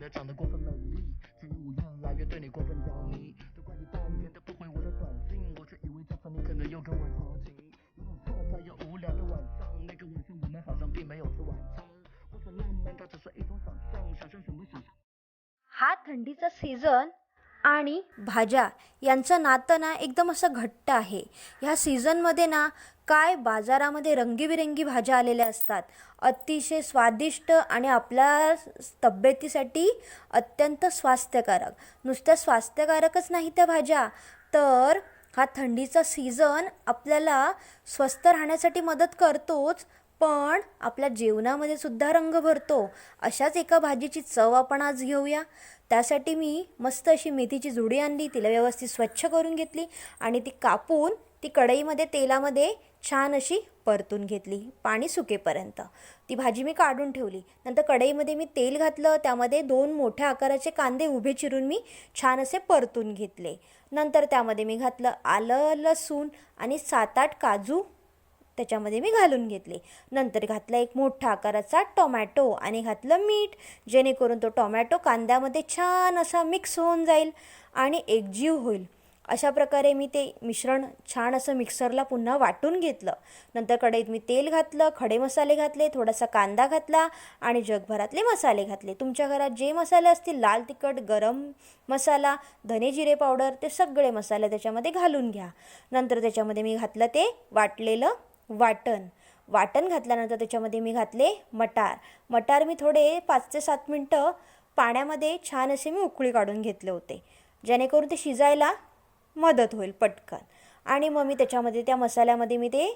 的长得过分美丽，只因我越来越对你过分着迷。都怪你半天都不回我的短信，我却以为这次你可能又跟我调情。有点错在又无聊的晚上，那个晚上我们好像并没有吃晚餐。或者浪漫它只是一种想象，想象什么想象。 हा थंडीचा सीझन आणि भाज्या यांचं नातं ना एकदम असं घट्ट आहे. ह्या सीझनमध्ये ना काय बाजारामध्ये रंगीबिरंगी भाज्या आलेल्या असतात. अतिशय स्वादिष्ट आणि आपल्या तब्येतीसाठी अत्यंत स्वास्थ्यकारक. नुसत्या स्वास्थ्यकारकच नाही त्या भाज्या. तर हा थंडीचा सीझन आपल्याला स्वस्थ राहण्यासाठी मदत करतोच पण आपल्या जेवणामध्ये सुद्धा रंग भरतो. अशाच एका भाजीची चव आपण आज घेऊया. त्यासाठी मी मस्त अशी मेथीची जुडी आणली तिला व्यवस्थित स्वच्छ करून घेतली आणि ती कापून ती कढईमध्ये तेलामध्ये छान अशी परतून घेतली पाणी सुकेपर्यंत. ती भाजी मी काढून ठेवली. नंतर कढईमध्ये मी तेल घातलं त्यामध्ये दोन मोठ्या आकाराचे कांदे उभे चिरून मी छान असे परतून घेतले. नंतर त्यामध्ये मी घातलं आलं लसूण आणि सात आठ काजू त्याच्यामध्ये मी घालून घेतले. नंतर घातला एक मोठा आकाराचा टोमॅटो आणि घातलं मीठ जेणेकरून तो टोमॅटो कांद्यामध्ये छान असा मिक्स होऊन जाईल आणि एकजीव होईल. अशा प्रकारे मी ते मिश्रण छान असं मिक्सरला पुन्हा वाटून घेतलं. नंतर कढईत मी तेल घातलं खडे मसाले घातले थोडासा कांदा घातला आणि जगभरातले मसाले घातले. तुमच्या घरात जे मसाले असतील लाल तिखट गरम मसाला धने जिरे पावडर ते सगळे मसाले त्याच्यामध्ये घालून घ्या. नंतर त्याच्यामध्ये मी घातलं ते वाटलेलं वाटण. वाटण घातल्यानंतर त्याच्यामध्ये मी घातले मटार. मटार मी थोडे पाच ते सात मिनटं पाण्यामध्ये छान असे मी उकळी काढून घेतले होते. जेणेकरून ते शिजायला मदत होईल पटकन. आणि मग मी त्याच्यामध्ये त्या मसाल्यामध्ये मी ते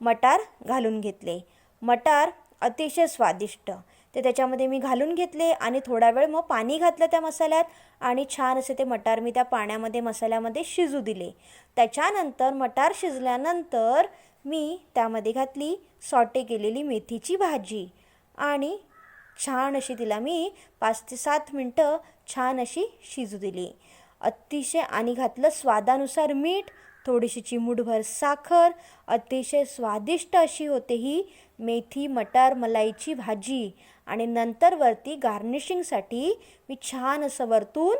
मटार घालून घेतले. मटार अतिशय स्वादिष्ट. ते त्याच्यामध्ये मी घालून घेतले आणि थोडा वेळ मग पाणी घातलं त्या मसाल्यात आणि छान असे ते मटार मी त्या पाण्यामध्ये मसाल्यामध्ये शिजू दिले. त्याच्यानंतर मटार शिजल्यानंतर मी त्यामध्ये घातली सॉटे केलेली मेथीची भाजी. आणि छान अशी तिला मी पाच ते सात मिनटं छान अशी शिजू दिली. अतिशय आणि घातलं स्वादानुसार मीठ थोडीशी चिमूटभर साखर अतिशय स्वादिष्ट अशी होते ही मेथी मटार मलाईची भाजी. आणि नंतर वरती गार्निशिंगसाठी मी छान असं वरतून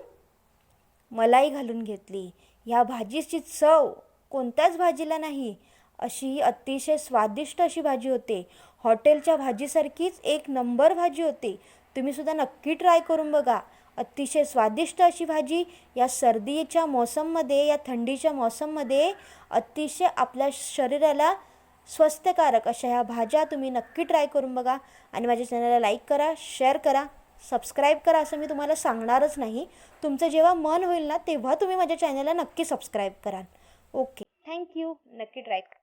मलाई घालून घेतली. ह्या भाजीची चव कोणत्याच भाजीला नाही अशी अतिशय स्वादिष्ट अशी भाजी होते. हॉटेलच्या भाजीसारखीच एक नंबर भाजी होती. तुम्हीसुद्धा नक्की ट्राय करून बघा. अतिशय स्वादिष्ट अशी भाजी या सर्दीच्या मौसममध्ये या थंडीच्या मौसममध्ये अतिशय आपल्या शरीराला स्वस्थकारक अशा ह्या भाज्या तुम्ही नक्की ट्राय करून बघा. आणि माझ्या चॅनलला लाईक करा शेअर करा सबस्क्राईब करा असं मी तुम्हाला सांगणारच नाही. तुमचं जेव्हा मन होईल ना तेव्हा तुम्ही माझ्या चॅनलला नक्की सबस्क्राईब कराल. ओके. थँक्यू नक्की ट्राय करा